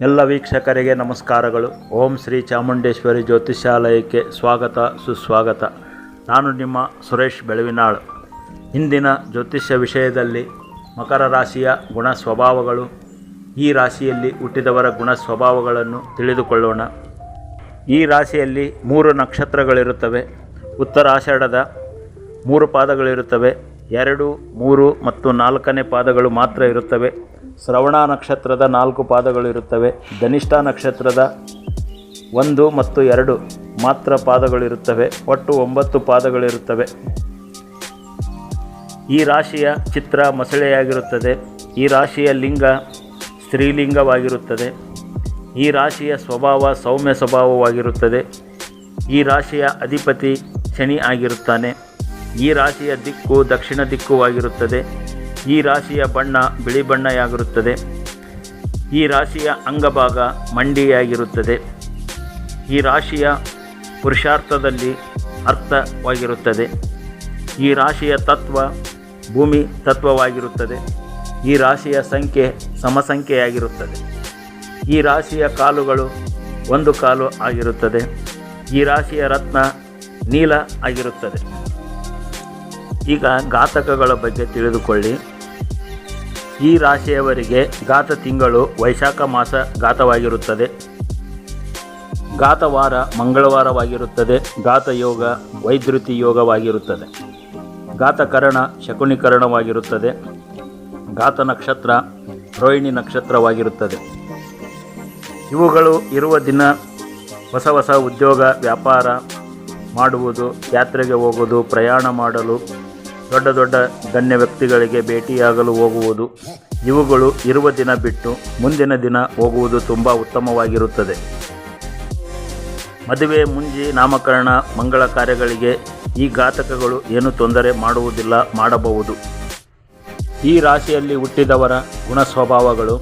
ಎಲ್ಲ ವೀಕ್ಷಕರಿಗೆ ನಮಸ್ಕಾರಗಳು. ಓಂ ಶ್ರೀ ಚಾಮುಂಡೇಶ್ವರಿ ಜ್ಯೋತಿಷಾಲಯಕ್ಕೆ ಸ್ವಾಗತ, ಸುಸ್ವಾಗತ. ನಾನು ನಿಮ್ಮ ಸುರೇಶ್ ಬೆಳವಿನಾಳ್. ಇಂದಿನ ಜ್ಯೋತಿಷ್ಯ ವಿಷಯದಲ್ಲಿ ಮಕರ ರಾಶಿಯ ಗುಣ ಸ್ವಭಾವಗಳು, ಈ ರಾಶಿಯಲ್ಲಿ ಹುಟ್ಟಿದವರ ಗುಣ ಸ್ವಭಾವಗಳನ್ನು ತಿಳಿದುಕೊಳ್ಳೋಣ. ಈ ರಾಶಿಯಲ್ಲಿ ಮೂರು ನಕ್ಷತ್ರಗಳಿರುತ್ತವೆ. ಉತ್ತರಾಷಾಢದ ಮೂರು ಪಾದಗಳಿರುತ್ತವೆ. ಎರಡು, ಮೂರು ಮತ್ತು ನಾಲ್ಕನೇ ಪಾದಗಳು ಮಾತ್ರ ಇರುತ್ತವೆ. ಶ್ರವಣ ನಕ್ಷತ್ರದ ನಾಲ್ಕು ಪಾದಗಳಿರುತ್ತವೆ, ಧನಿಷ್ಠ ನಕ್ಷತ್ರದ ಒಂದು ಮತ್ತು ಎರಡು ಮಾತ್ರ ಪಾದಗಳಿರುತ್ತವೆ, ಒಟ್ಟು ಒಂಬತ್ತು ಪಾದಗಳಿರುತ್ತವೆ. ಈ ರಾಶಿಯ ಚಿತ್ರ ಮೊಸಳೆಯಾಗಿರುತ್ತದೆ, ಈ ರಾಶಿಯ ಲಿಂಗ ಸ್ತ್ರೀಲಿಂಗವಾಗಿರುತ್ತದೆ, ಈ ರಾಶಿಯ ಸ್ವಭಾವ ಸೌಮ್ಯ ಸ್ವಭಾವವಾಗಿರುತ್ತದೆ, ಈ ರಾಶಿಯ ಅಧಿಪತಿ ಶನಿ ಆಗಿರುತ್ತಾನೆ, ಈ ರಾಶಿಯ ದಿಕ್ಕು ದಕ್ಷಿಣ ದಿಕ್ಕುವಾಗಿರುತ್ತದೆ ಈ ರಾಶಿಯ ಬಣ್ಣ ಬಿಳಿ ಬಣ್ಣಯಾಗಿರುತ್ತದೆ. ಈ ರಾಶಿಯ ಅಂಗಭಾಗ ಮಂಡಿಯಾಗಿರುತ್ತದೆ. ಈ ರಾಶಿಯ ಪುರುಷಾರ್ಥದಲ್ಲಿ ಅರ್ಥವಾಗಿರುತ್ತದೆ. ಈ ರಾಶಿಯ ತತ್ವ ಭೂಮಿ ತತ್ವವಾಗಿರುತ್ತದೆ. ಈ ರಾಶಿಯ ಸಂಖ್ಯೆ ಸಮಸಂಖ್ಯೆಯಾಗಿರುತ್ತದೆ. ಈ ರಾಶಿಯ ಕಾಲುಗಳು ಒಂದು ಕಾಲು ಆಗಿರುತ್ತದೆ. ಈ ರಾಶಿಯ ರತ್ನ ನೀಲ ಆಗಿರುತ್ತದೆ. ಈಗ ಘಾತಕಗಳ ಬಗ್ಗೆ ತಿಳಿದುಕೊಳ್ಳಿ. ಈ ರಾಶಿಯವರಿಗೆ ಘಾತ ತಿಂಗಳು ವೈಶಾಖ ಮಾಸ ಘಾತವಾಗಿರುತ್ತದೆ. ಘಾತವಾರ ಮಂಗಳವಾರವಾಗಿರುತ್ತದೆ. ಘಾತ ಯೋಗ ವೈದ್ಯುತಿ ಯೋಗವಾಗಿರುತ್ತದೆ. ಘಾತಕರಣ ಶಕುನಿಕರಣವಾಗಿರುತ್ತದೆ. ಘಾತ ನಕ್ಷತ್ರ, ರೋಹಿಣಿ ನಕ್ಷತ್ರವಾಗಿರುತ್ತದೆ. ಇವುಗಳು ಇರುವ ದಿನ ಹೊಸ ಹೊಸ ಉದ್ಯೋಗ, ವ್ಯಾಪಾರ ಮಾಡುವುದು, ಯಾತ್ರೆಗೆ ಹೋಗುವುದು ಪ್ರಯಾಣ ಮಾಡಲು ದೊಡ್ಡ ದೊಡ್ಡ ಗಣ್ಯ ವ್ಯಕ್ತಿಗಳಿಗೆ ಭೇಟಿಯಾಗಲು ಹೋಗುವುದು. ಇವುಗಳು ಇರುವ ದಿನ ಬಿಟ್ಟು ಮುಂದಿನ ದಿನ ಹೋಗುವುದು ತುಂಬ ಉತ್ತಮವಾಗಿರುತ್ತದೆ. ಮದುವೆ ಮುಂಜಿ ನಾಮಕರಣ ಮಂಗಳ ಕಾರ್ಯಗಳಿಗೆ ಈ ಘಾತಕಗಳು ಏನು ತೊಂದರೆ ಮಾಡುವುದಿಲ್ಲ ಮಾಡಬಹುದು. ಈ ರಾಶಿಯಲ್ಲಿ ಹುಟ್ಟಿದವರ ಗುಣ ಸ್ವಭಾವಗಳು.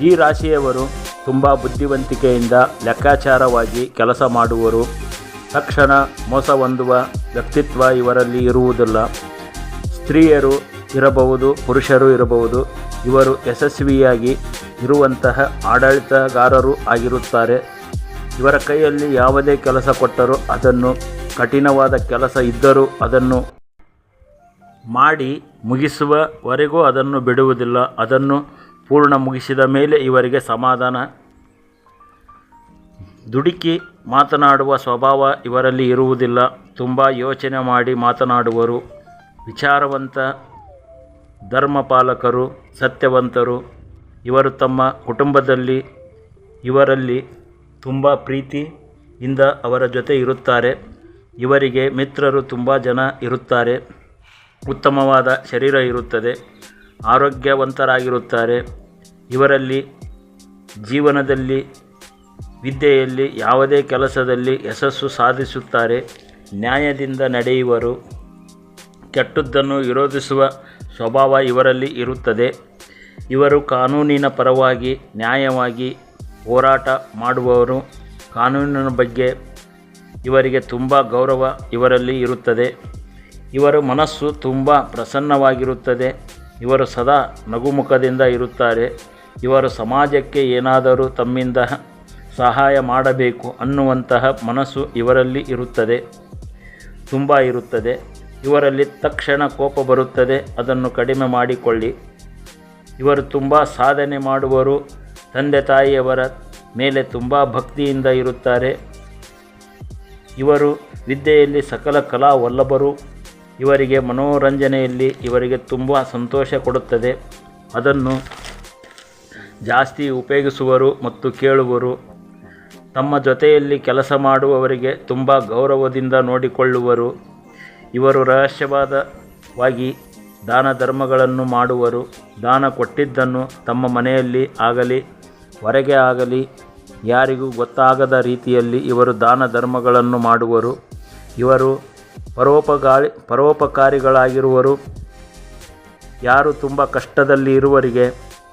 ಈ ರಾಶಿಯವರು ತುಂಬ ಬುದ್ಧಿವಂತಿಕೆಯಿಂದ ಲೆಕ್ಕಾಚಾರವಾಗಿ ಕೆಲಸ ಮಾಡುವರು. ತಕ್ಷಣ ಮೋಸ ಹೊಂದುವ ವ್ಯಕ್ತಿತ್ವ ಇವರಲ್ಲಿ ಇರುವುದಿಲ್ಲ. ಸ್ತ್ರೀಯರು ಇರಬಹುದು, ಪುರುಷರು ಇರಬಹುದು, ಇವರು ಯಶಸ್ವಿಯಾಗಿ ಇರುವಂತಹ ಆಡಳಿತಗಾರರು ಆಗಿರುತ್ತಾರೆ. ಇವರ ಕೈಯಲ್ಲಿ ಯಾವುದೇ ಕೆಲಸ ಕೊಟ್ಟರೂ ಅದನ್ನು ಕಠಿಣವಾದ ಕೆಲಸ ಇದ್ದರೂ ಅದನ್ನು ಮಾಡಿ ಮುಗಿಸುವವರೆಗೂ ಅದನ್ನು ಬಿಡುವುದಿಲ್ಲ. ಅದನ್ನು ಪೂರ್ಣ ಮುಗಿಸಿದ ಮೇಲೆ ಇವರಿಗೆ ಸಮಾಧಾನ. ದುಡುಕಿ ಮಾತನಾಡುವ ಸ್ವಭಾವ ಇವರಲ್ಲಿ ಇರುವುದಿಲ್ಲ. ತುಂಬ ಯೋಚನೆ ಮಾಡಿ ಮಾತನಾಡುವರು. ವಿಚಾರವಂತ ಧರ್ಮಪಾಲಕರು, ಸತ್ಯವಂತರು, ಇವರು ತಮ್ಮ ಕುಟುಂಬದಲ್ಲಿ, ಇವರಲ್ಲಿ ತುಂಬ ಪ್ರೀತಿಯಿಂದ ಅವರ ಜೊತೆ ಇರುತ್ತಾರೆ. ಇವರಿಗೆ ಮಿತ್ರರು ತುಂಬ ಜನ ಇರುತ್ತಾರೆ. ಉತ್ತಮವಾದ ಶರೀರ ಇರುತ್ತದೆ. ಆರೋಗ್ಯವಂತರಾಗಿರುತ್ತಾರೆ. ಇವರಲ್ಲಿ ಜೀವನದಲ್ಲಿ, ವಿದ್ಯೆಯಲ್ಲಿ ಯಾವುದೇ ಕೆಲಸದಲ್ಲಿ ಯಶಸ್ಸು ಸಾಧಿಸುತ್ತಾರೆ. ನ್ಯಾಯದಿಂದ ನಡೆಯುವರು. ಕೆಟ್ಟದ್ದನ್ನು ವಿರೋಧಿಸುವ ಸ್ವಭಾವ ಇವರಲ್ಲಿ ಇರುತ್ತದೆ. ಇವರು ಕಾನೂನಿನ ಪರವಾಗಿ ನ್ಯಾಯವಾಗಿ ಹೋರಾಟ ಮಾಡುವವರು. ಕಾನೂನಿನ ಬಗ್ಗೆ ಇವರಿಗೆ ತುಂಬ ಗೌರವ ಇವರಲ್ಲಿ ಇರುತ್ತದೆ. ಇವರ ಮನಸ್ಸು ತುಂಬ ಪ್ರಸನ್ನವಾಗಿರುತ್ತದೆ. ಇವರು ಸದಾ ನಗುಮುಖದಿಂದ ಇರುತ್ತಾರೆ. ಇವರು ಸಮಾಜಕ್ಕೆ ಏನಾದರೂ ತಮ್ಮಿಂದ ಸಹಾಯ ಮಾಡಬೇಕು ಅನ್ನುವಂತಹ ಮನಸ್ಸು ಇವರಲ್ಲಿ ಇರುತ್ತದೆ. ತುಂಬ ಇರುತ್ತದೆ. ಇವರಲ್ಲಿ ತಕ್ಷಣ ಕೋಪ ಬರುತ್ತದೆ. ಅದನ್ನು ಕಡಿಮೆ ಮಾಡಿಕೊಳ್ಳಿ. ಇವರು ತುಂಬ ಸಾಧನೆ ಮಾಡುವರು. ತಂದೆ ತಾಯಿಯವರ ಮೇಲೆ ತುಂಬ ಭಕ್ತಿಯಿಂದ ಇರುತ್ತಾರೆ. ಇವರು ವಿದ್ಯೆಯಲ್ಲಿ ಸಕಲ ಕಲಾ ವಲ್ಲಭರು ಇವರಿಗೆ ಮನೋರಂಜನೆಯಲ್ಲಿ ಇವರಿಗೆ ತುಂಬ ಸಂತೋಷ ಕೊಡುತ್ತದೆ. ಅದನ್ನು ಜಾಸ್ತಿ ಉಪಯೋಗಿಸುವರು ಮತ್ತು ಕೇಳುವರು. ತಮ್ಮ ಜೊತೆಯಲ್ಲಿ ಕೆಲಸ ಮಾಡುವವರಿಗೆ ತುಂಬ ಗೌರವದಿಂದ ನೋಡಿಕೊಳ್ಳುವರು. ಇವರು ರಹಸ್ಯವಾದವಾಗಿ ದಾನ ಧರ್ಮಗಳನ್ನು ಮಾಡುವರು. ದಾನ ಕೊಟ್ಟಿದ್ದನ್ನು ತಮ್ಮ ಮನೆಯಲ್ಲಿ ಆಗಲಿ, ಹೊರಗೆ ಆಗಲಿ, ಯಾರಿಗೂ ಗೊತ್ತಾಗದ ರೀತಿಯಲ್ಲಿ ಇವರು ದಾನ ಧರ್ಮಗಳನ್ನು ಮಾಡುವರು. ಇವರು ಪರೋಪಕಾರಿ ಪರೋಪಕಾರಿಗಳಾಗಿರುವರು. ಯಾರು ತುಂಬ ಕಷ್ಟದಲ್ಲಿ ಇರುವರಿಗೆ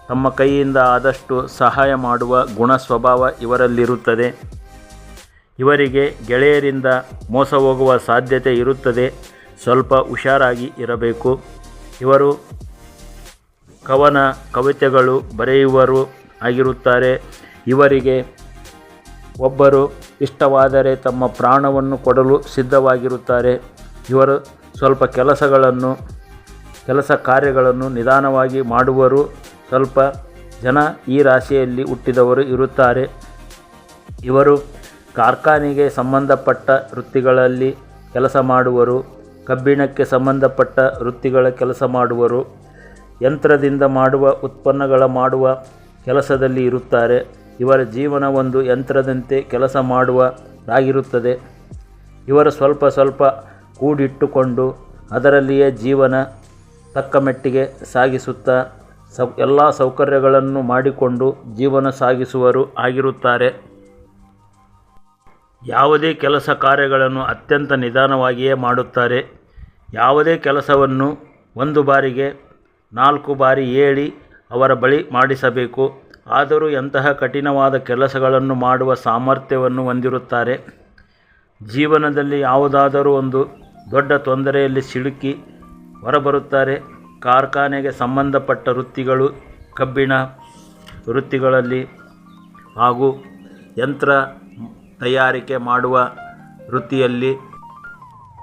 ತಮ್ಮ ಕೈಯಿಂದ ಆದಷ್ಟು ಸಹಾಯ ಮಾಡುವ ಗುಣ ಸ್ವಭಾವ ಇವರಲ್ಲಿರುತ್ತದೆ. ಇವರಿಗೆ ಗೆಳೆಯರಿಂದ ಮೋಸ ಹೋಗುವ ಸಾಧ್ಯತೆ ಇರುತ್ತದೆ. ಸ್ವಲ್ಪ ಹುಷಾರಾಗಿ ಇರಬೇಕು. ಇವರು ಕವನ ಕವಿತೆಗಳು ಬರೆಯುವರು ಆಗಿರುತ್ತಾರೆ. ಇವರಿಗೆ ಒಬ್ಬರು ಇಷ್ಟವಾದರೆ ತಮ್ಮ ಪ್ರಾಣವನ್ನು ಕೊಡಲು ಸಿದ್ಧವಾಗಿರುತ್ತಾರೆ. ಇವರು ಸ್ವಲ್ಪ ಕೆಲಸಗಳನ್ನು, ಕೆಲಸ ಕಾರ್ಯಗಳನ್ನು ನಿಧಾನವಾಗಿ ಮಾಡುವರು. ಸ್ವಲ್ಪ ಜನ ಈ ರಾಶಿಯಲ್ಲಿ ಹುಟ್ಟಿದವರು ಇರುತ್ತಾರೆ. ಇವರು ಕಾರ್ಖಾನೆಗೆ ಸಂಬಂಧಪಟ್ಟ ವೃತ್ತಿಗಳಲ್ಲಿ ಕೆಲಸ ಮಾಡುವರು, ಕಬ್ಬಿಣಕ್ಕೆ ಸಂಬಂಧಪಟ್ಟ ವೃತ್ತಿಗಳ ಕೆಲಸ ಮಾಡುವರು, ಯಂತ್ರದಿಂದ ಮಾಡುವ ಉತ್ಪನ್ನಗಳ ಮಾಡುವ ಕೆಲಸದಲ್ಲಿ ಇರುತ್ತಾರೆ. ಇವರ ಜೀವನ ಒಂದು ಯಂತ್ರದಂತೆ ಕೆಲಸ ಮಾಡುವದಾಗಿರುತ್ತದೆ. ಇವರು ಸ್ವಲ್ಪ ಸ್ವಲ್ಪ ಕೂಡಿಟ್ಟುಕೊಂಡು ಅದರಲ್ಲಿಯೇ ಜೀವನ ತಕ್ಕ ಮಟ್ಟಿಗೆ ಸಾಗಿಸುತ್ತಾ ಸೌ, ಎಲ್ಲ ಸೌಕರ್ಯಗಳನ್ನು ಮಾಡಿಕೊಂಡು ಜೀವನ ಸಾಗಿಸುವರು ಆಗಿರುತ್ತಾರೆ. ಯಾವುದೇ ಕೆಲಸ ಕಾರ್ಯಗಳನ್ನು ಅತ್ಯಂತ ನಿಧಾನವಾಗಿಯೇ ಮಾಡುತ್ತಾರೆ. ಯಾವುದೇ ಕೆಲಸವನ್ನು ಒಂದು ಬಾರಿಗೆ, ನಾಲ್ಕು ಬಾರಿ ಹೇಳಿ ಅವರ ಬಳಿ ಮಾಡಿಸಬೇಕು. ಆದರೂ ಎಂತಹ ಕಠಿಣವಾದ ಕೆಲಸಗಳನ್ನು ಮಾಡುವ ಸಾಮರ್ಥ್ಯವನ್ನು ಹೊಂದಿರುತ್ತಾರೆ. ಜೀವನದಲ್ಲಿ ಯಾವುದಾದರೂ ಒಂದು ದೊಡ್ಡ ತೊಂದರೆಯಲ್ಲಿ ಸಿಲುಕಿ ಹೊರಬರುತ್ತಾರೆ. ಕಾರ್ಖಾನೆಗೆ ಸಂಬಂಧಪಟ್ಟ ವೃತ್ತಿಗಳು, ಕಬ್ಬಿಣ ವೃತ್ತಿಗಳಲ್ಲಿ ಹಾಗೂ ಯಂತ್ರ ತಯಾರಿಕೆ ಮಾಡುವ ವೃತ್ತಿಯಲ್ಲಿ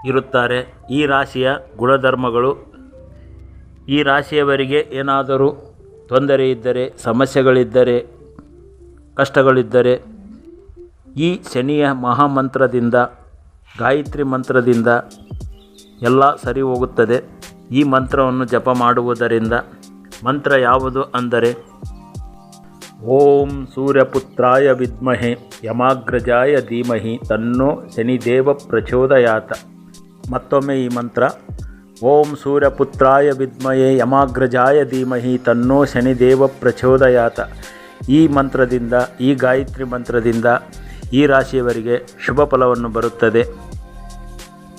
ಇರುತ್ತಾರೆ. ಈ ರಾಶಿಯ ಗುಣಧರ್ಮಗಳು, ಈ ರಾಶಿಯವರಿಗೆ ಏನಾದರೂ ತೊಂದರೆ ಇದ್ದರೆ, ಸಮಸ್ಯೆಗಳಿದ್ದರೆ, ಕಷ್ಟಗಳಿದ್ದರೆ, ಈ ಶನಿಯ ಮಹಾಮಂತ್ರದಿಂದ, ಗಾಯತ್ರಿ ಮಂತ್ರದಿಂದ ಎಲ್ಲ ಸರಿ ಹೋಗುತ್ತದೆ. ಈ ಮಂತ್ರವನ್ನು ಜಪ ಮಾಡುವುದರಿಂದ, ಮಂತ್ರ ಯಾವುದು ಅಂದರೆ ಓಂ ಸೂರ್ಯಪುತ್ರಾಯ ವಿದ್ಮಹೆ ಯಮಾಗ್ರಜಾಯ ಧೀಮಹಿ ತನ್ನೋ ಶನಿದೇವ ಪ್ರಚೋದಯಾತ. ಮತ್ತೊಮ್ಮೆ ಈ ಮಂತ್ರ. ಓಂ ಸೂರ್ಯಪುತ್ರಾಯ ವಿದ್ಮಹೆ ಯಮಾಗ್ರಜಾಯ ಧೀಮಹಿ ತನ್ನೋ ಶನಿದೇವ ಪ್ರಚೋದಯಾತ. ಈ ಮಂತ್ರದಿಂದ, ಈ ಗಾಯತ್ರಿ ಮಂತ್ರದಿಂದ ಈ ರಾಶಿಯವರಿಗೆ ಶುಭ ಫಲವನ್ನು ಬರುತ್ತದೆ.